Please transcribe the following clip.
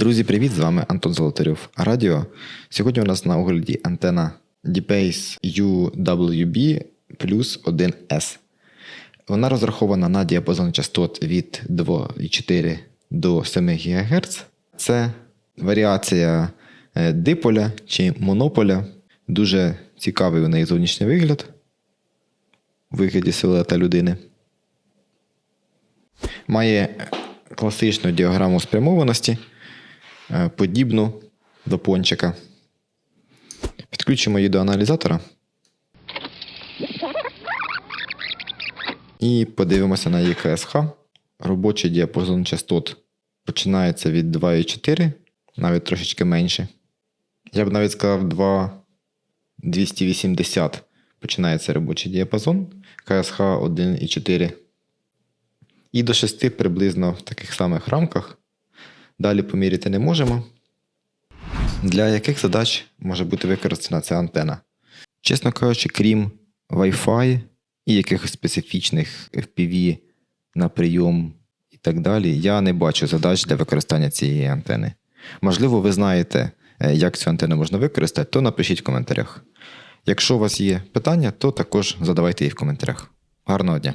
Друзі, привіт! З вами Антон Золотарьов. Радіо. Сьогодні у нас на огляді антена DPace UWB плюс 1S. Вона розрахована на діапазон частот від 2,4 до 7 ГГц. Це варіація е, диполя чи монополя. Дуже цікавий у неї зовнішній вигляд у вигляді силуета людини. Має класичну діаграму спрямованості, е, подібну до пончика. Підключимо її до аналізатора. І подивимося на її КСХ. Робочий діапазон частот починається від 2,4, навіть трошечки менше. Я б навіть сказав 2,280 починається робочий діапазон, КСХ 1,4. І до 6 приблизно в таких самих рамках. Далі поміряти не можемо. Для яких задач може бути використана ця антена? Чесно кажучи, крім Wi-Fi і якихось специфічних FPV на прийом і так далі, я не бачу задач для використання цієї антени. Можливо, ви знаєте, е, як цю антенну можна використати, то напишіть в коментарях. Якщо у вас є питання, то також задавайте їх в коментарях. Гарного дня!